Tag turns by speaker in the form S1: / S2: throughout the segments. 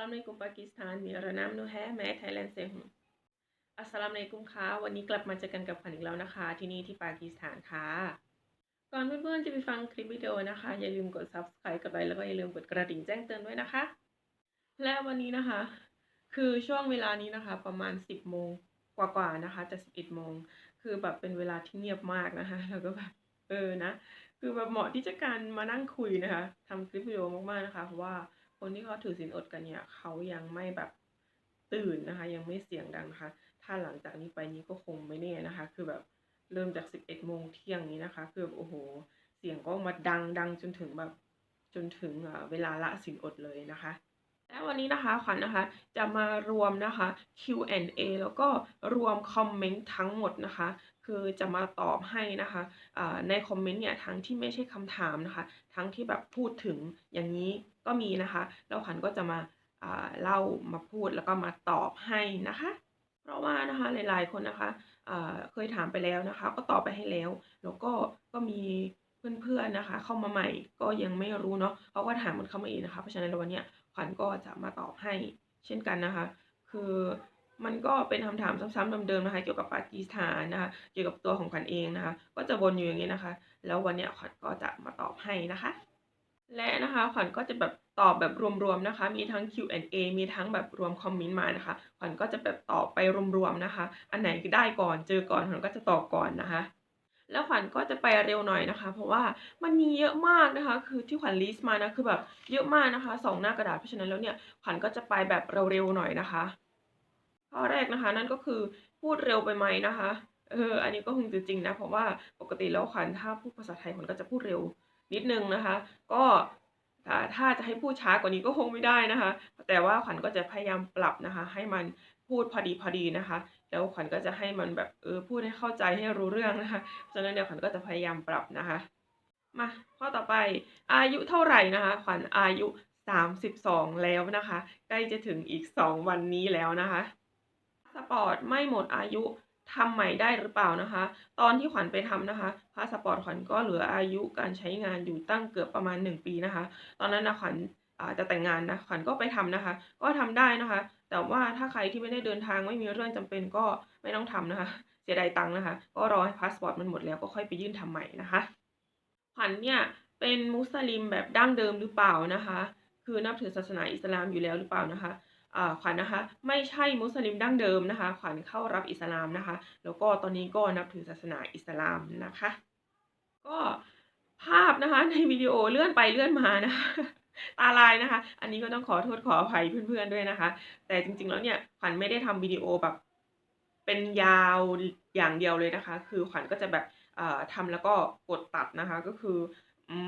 S1: Assalamualaikum Pakistan มีรนามนูแฮแม้ไทยแลนด์เซฮอัสสลามุอะลัยกุมค่ะวันนี้กลับมาเจอกันกับขวัญอีกแล้วนะคะ ที่นี่ที่ปากีสถานค่ะ ก่อนเพื่อนๆจะไปฟังคลิปวิดีโอนะคะ อย่าลืมกด subscribe กดไลค์แล้วก็อย่าลืมกดกระดิ่งแจ้งเตือนด้วยนะคะ และวันนี้นะคะ คือช่วงเวลานี้นะคะ ประมาณ 10โมงกว่าๆนะคะจะ11โมงคือแบบเป็นเวลาที่เงียบมากนะคะ แล้วก็แบบเออนะ คือแบบเหมาะที่จะการมานั่งคุยนะคะทำคลิปวิดีโอมากๆนะคะเพราะว่า คนที่เขาถือศีลอดกันเนี่ยเขายังไม่แบบตื่นนะคะ ยังไม่เสียงดังนะคะ ถ้าหลังจากนี้ไปนี้ก็คงไม่แน่นะคะ คือแบบเริ่มจาก 11โมงเที่ยงนี้นะคะ คือแบบโอ้โห เสียงก็มาดังดังจนถึงแบบจนถึงเวลาละศีลอดเลยนะคะ และวันนี้นะคะขวัญนะคะ จะมารวมนะคะ Q&A แล้วก็รวมคอมเมนต์ทั้งหมดนะคะ คือจะมาตอบให้นะคะในคอมเมนต์เนี่ยทั้งที่ไม่ใช่คำถามนะคะ ทั้งที่แบบพูดถึงอย่างนี้ก็มีนะคะแล้วขวัญก็จะมาเล่ามาพูดแล้วก็มาตอบให้นะคะ เพราะว่านะคะหลายๆคนนะคะเคยถามไปแล้วนะคะ ก็ตอบไปให้แล้วแล้วก็ก็มีเพื่อนๆนะคะ เข้ามาใหม่ก็ยังไม่รู้เนาะเขาก็ถามมันเข้ามาเองนะคะ เพราะฉะนั้นวันนี้ขวัญก็จะมาตอบให้เช่นกันนะคะ คือมันก็เป็นคำถามซ้ำๆเดิมๆนะคะ เกี่ยวกับปากีสถานนะคะ เกี่ยวกับตัวของขวัญเองนะคะ ก็จะวนอยู่อย่างนี้นะคะ แล้ววันนี้ขวัญก็จะมาตอบให้นะคะ และนะคะขวัญก็จะแบบตอบแบบรวมๆนะคะ มีทั้ง Q&A มีทั้งแบบรวมคอมเมนต์มานะคะขวัญก็จะแบบตอบไปรวมๆนะคะ อันไหนได้ก่อนเจอก่อนขวัญก็จะตอบก่อนนะคะ แล้วขวัญก็จะไปเร็วหน่อยนะคะ เพราะว่ามันมีเยอะมากนะคะ คือที่ขวัญลิสต์มานะคือแบบเยอะมากนะคะสองหน้ากระดาษเพราะฉะนั้นแล้วเนี่ยขวัญก็จะไปแบบเร็วๆหน่อยนะคะข้อแรกนะคะ นั่นก็คือพูดเร็วไปไหมนะคะเอออันนี้ก็คงจะจริงนะเพราะว่าปกติแล้วขวัญถ้าพูดภาษาไทยขวัญก็จะพูดเร็ว นิดนึงนะคะ ก็ถ้าจะให้พูดช้ากว่านี้ก็คงไม่ได้นะคะ แต่ว่าขวัญก็จะพยายามปรับนะคะ ให้มันพูดพอดีพอดีนะคะ แล้วขวัญก็จะให้มันแบบเออพูดให้เข้าใจให้รู้เรื่องนะคะฉะนั้นเดี๋ยวขวัญก็จะพยายามปรับนะคะ มาข้อต่อไปอายุเท่าไหร่นะคะ ขวัญอายุ 32 แล้วนะคะ ใกล้จะถึงอีก 2 วันนี้แล้วนะคะสปอร์ตไม่หมดอายุ ทำใหม่ได้หรือเปล่านะคะ ตอนที่ขวัญไปทำนะคะพาสปอร์ตขวัญก็เหลืออายุการใช้งานอยู่ตั้งเกือบประมาณ 1 ปีนะคะ ตอนนั้นนะขวัญจะแต่งงานนะขวัญก็ไปทำนะคะ ก็ทำได้นะคะ แต่ว่าถ้าใครที่ไม่ได้เดินทางไม่มีเรื่องจำเป็นก็ไม่ต้องทำนะคะ เสียดายตังค์นะคะ ก็รอให้พาสปอร์ตมันหมดแล้วก็ค่อยไปยื่นทำใหม่นะคะขวัญเนี่ยเป็นมุสลิมแบบดั้งเดิมหรือเปล่านะคะ คือนับถือศาสนาอิสลามอยู่แล้วหรือเปล่านะคะ ขวัญนะคะ ไม่ใช่มุสลิมดั้งเดิมนะคะ ขวัญเข้ารับอิสลามนะคะ แล้วก็ตอนนี้ก็นับถือศาสนาอิสลามนะคะ ก็ภาพนะคะในวิดีโอเลื่อนไปเลื่อนมานะคะตาลายนะคะ อันนี้ก็ต้องขอโทษขออภัยเพื่อนๆด้วยนะคะ แต่จริงๆแล้วเนี่ยขวัญไม่ได้ทำวิดีโอแบบเป็นยาวอย่างเดียวเลยนะคะ คือขวัญก็จะแบบเอ่อทำแล้วก็กดตัดนะคะ ก็คือ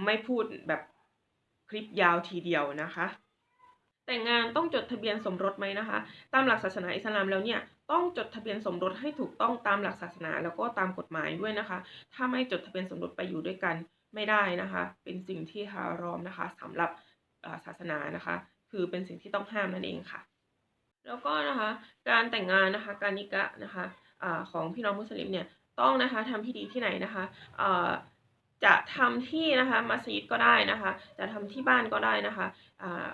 S1: ไม่พูดแบบคลิปยาวทีเดียวนะคะ แต่งงานต้องจดทะเบียนสมรสไหมนะคะ ตามหลักศาสนาอิสลามแล้วเนี่ยต้องจดทะเบียนสมรสให้ถูกต้องตามหลักศาสนา แล้วก็ตามกฎหมายด้วยนะคะ ถ้าไม่จดทะเบียนสมรสไปอยู่ด้วยกันไม่ได้นะคะ เป็นสิ่งที่ฮารอมนะคะสำหรับศาสนานะคะ คือเป็นสิ่งที่ต้องห้ามนั่นเองค่ะ แล้วก็นะคะการแต่งงานนะคะการนิกะนะคะอาของพี่น้องมุสลิมเนี่ยต้องนะคะทำพิธีที่ไหนนะคะอ่าจะทำที่นะคะมัสยิดก็ได้นะคะ จะทำที่บ้านก็ได้นะคะอ่า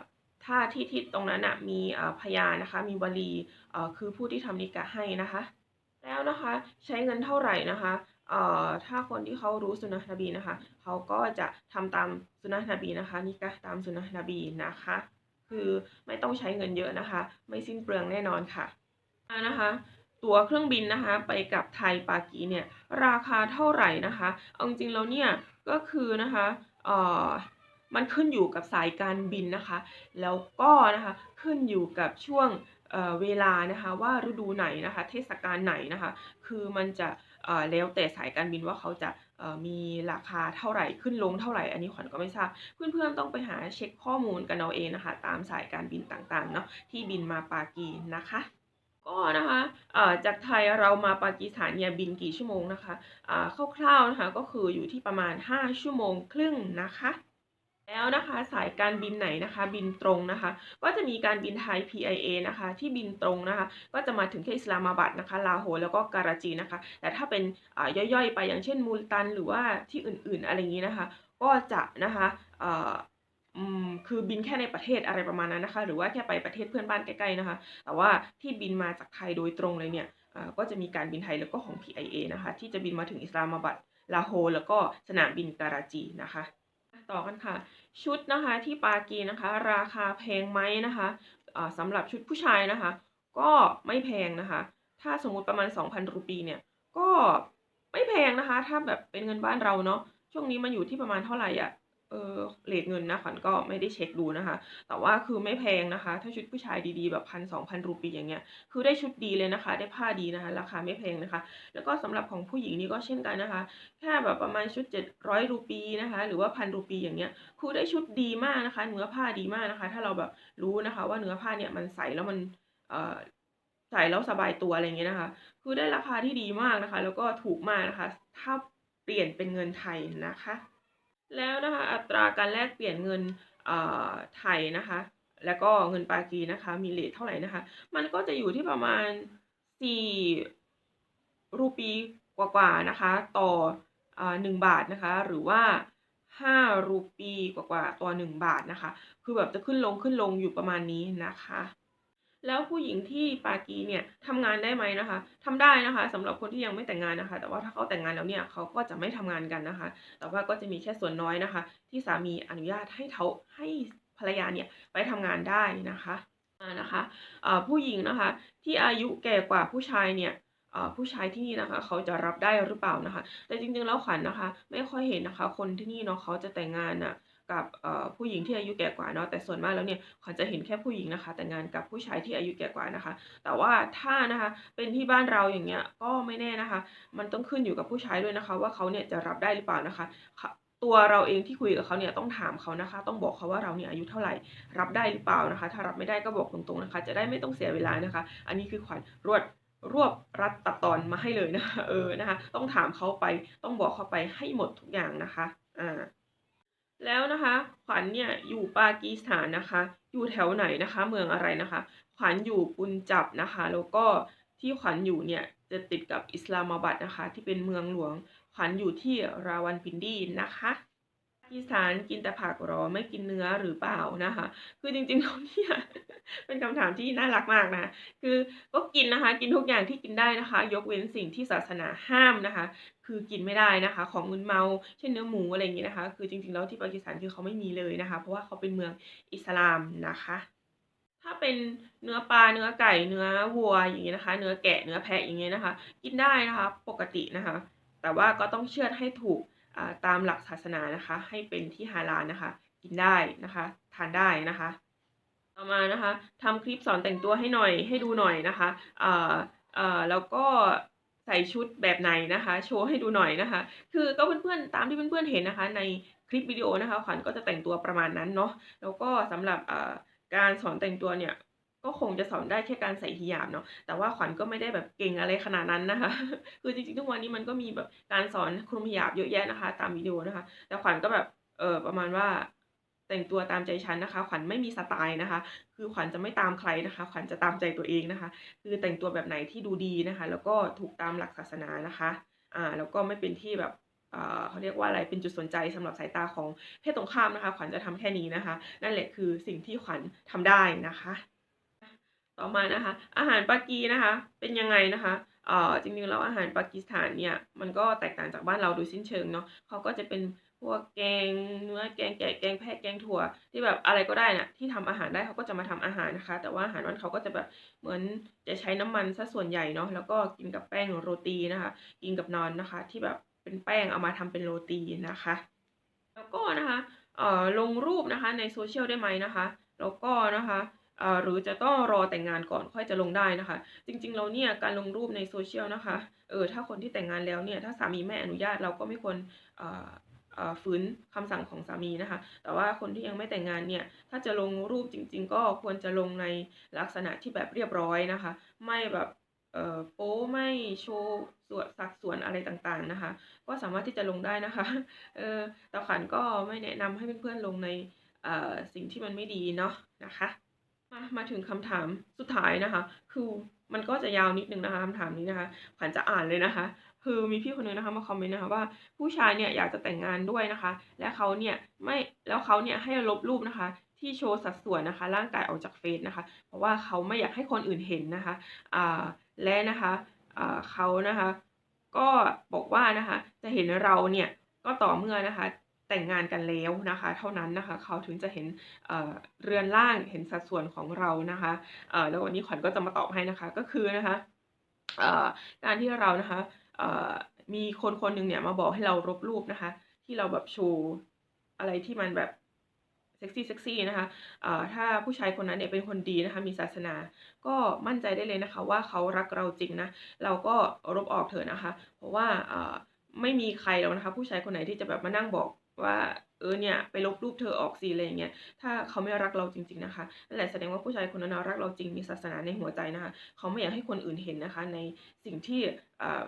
S1: ถ้าที่ที่ตรงนั้นนะมีพยานนะคะ มีวลีคือผู้ที่ทำนิกะให้นะคะ แล้วนะคะใช้เงินเท่าไหร่นะคะถ้าคนที่เขารู้สุนนะนบีนะคะ เขาก็จะทำตามสุนนะนบีนะคะนิกะตามสุนนะนบีนะคะ คือไม่ต้องใช้เงินเยอะนะคะ ไม่สิ้นเปลืองแน่นอนค่ะนะคะ ตั๋วเครื่องบินนะคะ ไปกับไทยปากีเนี่ยราคาเท่าไหร่นะคะเอาจริงๆแล้วเนี่ยก็คือนะคะเอ่อ มันขึ้นอยู่กับสายการบินนะคะ แล้วก็นะคะขึ้นอยู่กับช่วงเเวลานะคะว่าฤดูไหนนะคะ เทศกาลไหนนะคะ คือมันจะเอ่อแล้วแต่สายการบินว่าเขาจะมีราคาเท่าไหร่ขึ้นลงเท่าไหร่ อันนี้ขวัญก็ไม่ทราบ เพื่อนๆต้องไปหาเช็คข้อมูลกันเอาเองนะคะ ตามสายการบินต่างๆเนาะที่บินมาปากีนะคะก็นะคะจากไทยเรามาปากีสถานเนี่ยบินกี่ชั่วโมงนะคะคร่าวๆนะคะก็คืออยู่ที่ประมาณ 5 ชั่วโมงครึ่งนะคะ แล้วนะคะสายการบินไหนนะคะบินตรงนะคะ ก็จะมีการบินไทย PIA นะคะที่บินตรงนะคะ ก็จะมาถึงที่อิสลามาบัดนะคะลาโฮแล้วก็การาจีนะคะ แต่ถ้าเป็นอ่าย่อยๆ ไปอย่างเช่นมูลตันหรือว่าที่อื่นๆอะไรอย่างนี้นะคะ ก็จะนะคะอ่ออืมคือบินแค่ในประเทศอะไรประมาณนั้นนะคะ หรือว่าแค่ไปประเทศเพื่อนบ้านใกล้ๆนะคะ แต่ว่าที่บินมาจากไทยโดยตรงเลยเนี่ยอ่าก็จะมีการบินไทยแล้วก็ของ PIA นะคะ ที่จะบินมาถึงอิสลามาบัดลาโฮแล้วก็สนามบินการาจีนะคะ ต่อกันค่ะ ชุดนะคะที่ปากีนะคะ ราคาแพงไหมนะคะะสำหรับชุดผู้ชายนะคะ ก็ไม่แพงนะคะ ถ้าสมมุติประมาณ 2,000 รูปีเนี่ย ก็ไม่แพงนะคะ ถ้าแบบเป็นเงินบ้านเราเนาะช่วงนี้มันอยู่ที่ประมาณเท่าไหร่อะ เออเรตเงินนะขวัญก็ไม่ได้เช็กดูนะคะ แต่ว่าคือไม่แพงนะคะ ถ้าชุดผู้ชายดีๆแบบ1,000-2,000รูปีอย่างเงี้ย คือได้ชุดดีเลยนะคะ ได้ผ้าดีนะคะ ราคาไม่แพงนะคะ แล้วก็สำหรับของผู้หญิงนี่ก็เช่นกันนะคะ แค่แบบประมาณชุด700รูปีนะคะ หรือว่า1,000รูปีอย่างเงี้ย คือได้ชุดดีมากนะคะ เนื้อผ้าดีมากนะคะ ถ้าเราแบบรู้นะคะ ว่าเนื้อผ้าเนี่ยมันใส่แล้วมันเอ่อใส่แล้วสบายตัวอะไรอย่างเงี้ยนะคะ คือได้ราคาที่ดีมากนะคะ แล้วก็ถูกมากนะคะ ถ้าเปลี่ยนเป็นเงินไทยนะคะ แล้วนะคะอัตราการแลกเปลี่ยนเงินอ่าไทยนะคะ แล้วก็เงินปากีนะคะ มีเรตเท่าไหร่นะคะ มันก็จะอยู่ที่ประมาณ 4 รูปีกว่าๆนะคะ ต่ออ่า1บาทนะคะ หรือว่า 5 รูปีกว่าๆต่อ 1 บาทนะคะ คือแบบจะขึ้นลงๆอยู่ประมาณนี้นะคะ แล้วผู้หญิงที่ปากีเนี่ยทำงานได้ไหมนะคะทำได้นะคะสำหรับคนที่ยังไม่แต่งงานนะคะ แต่ว่าถ้าเขาแต่งงานแล้วเนี่ยเขาก็จะไม่ทำงานกันนะคะ แต่ว่าก็จะมีแค่ส่วนน้อยนะคะ ที่สามีอนุญาตให้เขาให้ภรรยาเนี่ยไปทำงานได้นะคะอ่านะคะผู้หญิงนะคะที่อายุแก่กว่าผู้ชายเนี่ยผู้ชายที่นี่นะคะ เขาจะรับได้หรือเปล่านะคะ แต่จริงๆแล้วขวัญนะคะ ไม่ค่อยเห็นนะคะ คนที่นี่เนาะเขาจะแต่งงานน่ะ กับผู้หญิงที่อายุแก่กว่าเนาะแต่ส่วนมากแล้วเนี่ยขวัญจะเห็นแค่ผู้หญิงนะคะแต่งงานกับผู้ชายที่อายุแก่กว่านะคะ แต่ว่าถ้านะคะเป็นที่บ้านเราอย่างเงี้ยก็ไม่แน่นะคะ มันต้องขึ้นอยู่กับผู้ชายด้วยนะคะ ว่าเขาเนี่ยจะรับได้หรือเปล่านะคะตัวเราเองที่คุยกับเขาเนี่ยต้องถามเขานะคะ ต้องบอกเขาว่าเราเนี่ยอายุเท่าไหร่ รับได้หรือเปล่านะคะ ถ้ารับไม่ได้ก็บอกตรงๆนะคะ จะได้ไม่ต้องเสียเวลานะคะ อันนี้คือขวัญรวดรวบรัดตัดตอนมาให้เลยนะคะเออนะคะ ต้องถามเขาไปต้องบอกเขาไปให้หมดทุกอย่างนะคะอ่า แล้วนะคะขวัญเนี่ยอยู่ปากีสถานนะคะ อยู่แถวไหนนะคะ เมืองอะไรนะคะ ขวัญอยู่ปุนจับนะคะ แล้วก็ที่ขวัญอยู่เนี่ยจะติดกับอิสลามาบัดนะคะ ที่เป็นเมืองหลวง ขวัญอยู่ที่ราวันพินดีนะคะ ปากีสถานกินแต่ผักหรอไม่กินเนื้อหรือเปล่านะคะ คือจริงๆแล้วเนี่ยเป็นคำถามที่น่ารักมากนะ คือก็กินนะคะ กินทุกอย่างที่กินได้นะคะ ยกเว้นสิ่งที่ศาสนาห้ามนะคะ คือกินไม่ได้นะคะ ของมึนเมาเช่นเนื้อหมูอะไรอย่างงี้นะคะ คือจริงๆแล้วที่ปากีสถานคือเขาไม่มีเลยนะคะ เพราะว่าเขาเป็นเมืองอิสลามนะคะถ้าเป็นเนื้อปลาเนื้อไก่เนื้อวัวอย่างงี้นะคะ เนื้อแกะเนื้อแพะอย่างงี้นะคะ กินได้นะคะ ปกตินะคะ แต่ว่าก็ต้องเชือดให้ถูก ตามหลักศาสนานะคะ ให้เป็นที่ฮาลาลนะคะ กินได้นะคะ ทานได้นะคะ ต่อมานะคะทำคลิปสอนแต่งตัวให้หน่อยให้ดูหน่อยนะคะอ่าอ่าแล้วก็ใส่ชุดแบบไหนนะคะ โชว์ให้ดูหน่อยนะคะ คือก็เพื่อนๆตามที่เพื่อนๆเห็นนะคะ ในคลิปวิดีโอนะคะขวัญก็จะแต่งตัวประมาณนั้นเนาะแล้วก็สำหรับอ่าการสอนแต่งตัวเนี่ย ก็คงจะสอนได้แค่การใส่ฮิญาบเนาะแต่ว่าขวัญก็ไม่ได้แบบเก่งอะไรขนาดนั้นนะคะ คือจริงๆทุกวันนี้มันก็มีแบบการสอนคลุมฮิญาบเยอะแยะนะคะ ตามวิดีโอนะคะ แต่ขวัญก็แบบเออประมาณว่าแต่งตัวตามใจฉันนะคะ ขวัญไม่มีสไตล์นะคะ คือขวัญจะไม่ตามใครนะคะ ขวัญจะตามใจตัวเองนะคะ คือแต่งตัวแบบไหนที่ดูดีนะคะ แล้วก็ถูกตามหลักศาสนานะคะอ่าแล้วก็ไม่เป็นที่แบบอ่าเขาเรียกว่าอะไรเป็นจุดสนใจสำหรับสายตาของเพศตรงข้ามนะคะ ขวัญจะทำแค่นี้นะคะ นั่นแหละคือสิ่งที่ขวัญทำได้นะคะ ต่อมานะคะ อาหารปากีนะคะ เป็นยังไงนะคะเอ่อจริงๆแล้วอาหารปากีสถานเนี่ยมันก็แตกต่างจากบ้านเราโดยสิ้นเชิงเนาะเขาก็จะเป็นพวกแกงเนื้อแกงแกะแกงแพะแกงถั่ว ที่แบบอะไรก็ได้น่ะที่ทำอาหารได้เขาก็จะมาทำอาหารนะคะ แต่ว่าอาหารบ้นเขาก็จะแบบเหมือนจะใช้น้ำมันเสียส่วนใหญ่เนาะแล้วก็กินกับแป้งโรตีนะคะ กินกับนานนะคะ ที่แบบเป็นแป้งเอามาทำเป็นโรตีนะคะ แล้วก็นะคะเอ่อลงรูปนะคะใน social ได้ไหมนะคะ แล้วก็นะคะ หรือจะต้องรอแต่งงานก่อนค่อยจะลงได้นะคะ จริงๆแล้วเนี่ยการลงรูปใน social นะคะเออถ้าคนที่แต่งงานแล้วเนี่ยถ้าสามีไม่อนุญาตเราก็ไม่ควรอ่าอ่าฝืนคำสั่งของสามีนะคะ แต่ว่าคนที่ยังไม่แต่งงานเนี่ย ถ้าจะลงรูปจริง ๆ ก็ควรจะลงในลักษณะที่แบบเรียบร้อยนะคะ ไม่แบบเอ่อโป๊ไม่โชว์ส่วนสัดส่วนอะไรต่างๆนะคะ ก็สามารถที่จะลงได้นะคะเออแต่ขวัญก็ไม่แนะนำให้เพื่อนๆลงในอ่าสิ่งที่มันไม่ดีเนาะนะคะ มามาถึงคำถามสุดท้ายนะคะ คือมันก็จะยาวนิดนึงนะคะคำถามนี้นะคะขวัญจะอ่านเลยนะคะ คือมีพี่คนหนึงนะคะมาคอมเมนต์นะคะว่าผู้ชายเนี่ยอยากจะแต่งงานด้วยนะคะ และเขาเนี่ยไม่แล้วเขาเนี่ยให้ลบรูปนะคะ ที่โชว์สัดส่วนนะคะ ร่างกายออกจากเฟซนะคะ เพราะว่าเขาไม่อยากให้คนอื่นเห็นนะคะอ่าและนะคะอ่าเขานะคะ ก็บอกว่านะคะจะเห็นเราเนี่ยก็ต่อเมื่อนะคะ แต่งงานกันแล้วนะคะ เท่านั้นนะคะเขาถึงจะเห็นเเรือนร่างเห็นสัดส่วนของเรานะคะแล้ววันนี้ขวัญก็จะมาตอบให้นะคะก็คือนะคะการที่เรานะคะมีคนคนหนึ่งเนี่ยมาบอกให้เราลบรูปนะคะ ที่เราแบบโชว์อะไรที่มันแบบเซ็กซี่เซ็กซี่นะคะถ้าผู้ชายคนนั้นเนี่ยเป็นคนดีนะคะมีศาสนา ก็มั่นใจได้เลยนะคะ ว่าเขารักเราจริงนะเราก็ลบออกเถอะนะคะ เพราะว่าไม่มีใครแล้วนะคะ ผู้ชายคนไหนที่จะแบบมานั่งบอก ว่าเออเนี่ยไปลบรูปเธอออกสิอะไรอย่างเงี้ย ถ้าเขาไม่รักเราจริง ๆนะคะนั่นแหละแสดงว่าผู้ชายคนนั้นรักเราจริงมีศาสนาในหัวใจนะคะ เขาไม่อยากให้คนอื่นเห็นนะคะ ในสิ่งที่เอ่อ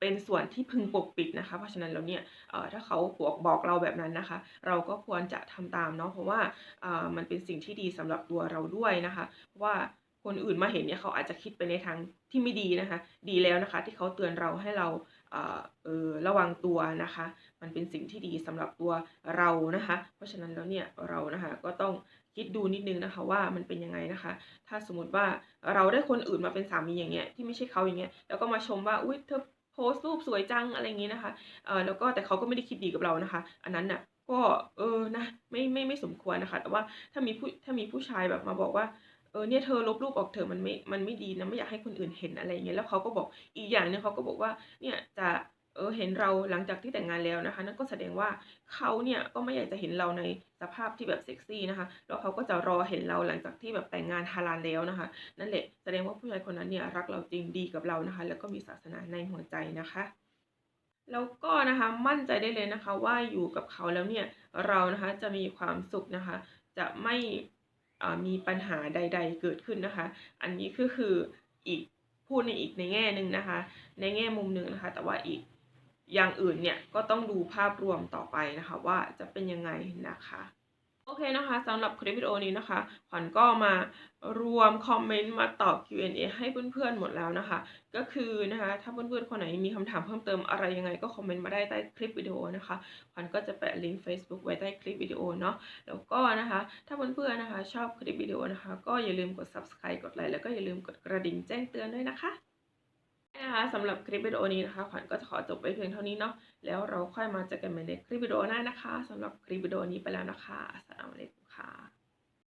S1: เป็นส่วนที่พึงปกปิดนะคะ เพราะฉะนั้นแล้วเนี่ยเออถ้าเขาบอกบอกเราแบบนั้นนะคะ เราก็ควรจะทำตามเนาะเพราะว่าอ่อมันเป็นสิ่งที่ดีสำหรับตัวเราด้วยนะคะเพราะว่าคนอื่นมาเห็นเนี่ยเขาอาจจะคิดไปในทางที่ไม่ดีนะคะ ดีแล้วนะคะ ที่เขาเตือนเราให้เรา ระวังตัวนะคะ มันเป็นสิ่งที่ดีสำหรับตัวเรานะคะ เพราะฉะนั้นแล้วเนี่ยเรานะคะก็ต้องคิดดูนิดนึงนะคะว่ามันเป็นยังไงนะคะ ถ้าสมมติว่าเราได้คนอื่นมาเป็นสามีอย่างเงี้ยที่ไม่ใช่เขาอย่างเงี้ยแล้วก็มาชมว่าอุ้ยเธอโพสต์รูปสวยจังอะไรอย่างงี้นะคะเออแล้วก็แต่เขาก็ไม่ได้คิดดีกับเรานะคะ อันนั้นน่ะก็เออนะไม่ไม่ไม่สมควรนะคะ แต่ว่าถ้ามีผู้ถ้ามีผู้ชายแบบมาบอกว่า เออเนี่ยเธอลบรูปออกเถอะมันไม่ มันไม่ดีนะไม่อยากให้คนอื่นเห็นอะไรอย่างเงี้ยแล้วเขาก็บอกอีกอย่างหนึงเขาก็บอกว่าเนี่ยจะเออเห็นเราหลังจากที่แต่งงานแล้วนะคะ นั่นก็แสดงว่าเขาเนี่ยก็ไม่อยากจะเห็นเราในสภาพที่แบบเซ็กซี่นะคะแล้วเขาก็จะรอเห็นเราหลังจากที่แบบแต่งงานฮาลาลแล้วนะคะ นั่นแหละแสดงว่าผู้ชายคนนั้นเนี่ยรักเราจริงดีกับเรานะคะ แล้วก็มีศาสนาในหัวใจนะคะแล้วก็นะคะมั่นใจได้เลยนะคะว่าอยู่กับเขาแล้วเนี่ยเรานะคะจะมีความสุขนะคะ จะไม่ มีปัญหาใด ๆ เกิดขึ้นนะคะ อันนี้ก็คืออีกพูดในอีกในแง่หนึ่งนะคะ ในแง่มุมหนึ่งนะคะ แต่ว่าอีกอย่างอื่นเนี่ยก็ต้องดูภาพรวมต่อไปนะคะ ว่าจะเป็นยังไงนะคะ โอเคนะคะสำหรับคลิปวิดีโอนี้นะคะ ขวัญก็มารวมคอมเมนต์มาตอบ Q&A ให้เพื่อนๆหมดแล้วนะคะ ก็คือนะคะ ถ้าเพื่อนๆคนไหนมีคำถามเพิ่มเติมอะไรยังไงก็คอมเมนต์มาได้ใต้คลิปวิดีโอนะคะ ขวัญก็จะแปะลิงก์ Facebook ไว้ใต้คลิปวิดีโอเนาะ แล้วก็นะคะ ถ้าเพื่อนๆนะคะ ชอบคลิปวิดีโอนะคะ ก็อย่าลืมกด subscribe กดไลค์แล้วก็อย่าลืมกดกระดิ่งแจ้งเตือนด้วยนะคะ นะคะสำหรับคลิปวิดีโอนี้นะคะ ขวัญก็จะขอจบไว้เพียงเท่านี้เนาะแล้วเราค่อยมาเจอกันใหม่ในคลิปวิดีโอหน้านะคะสำหรับคลิปวิดีโอนี้ไปแล้วนะคะอัสสลามุอะลัยกุมค่ะ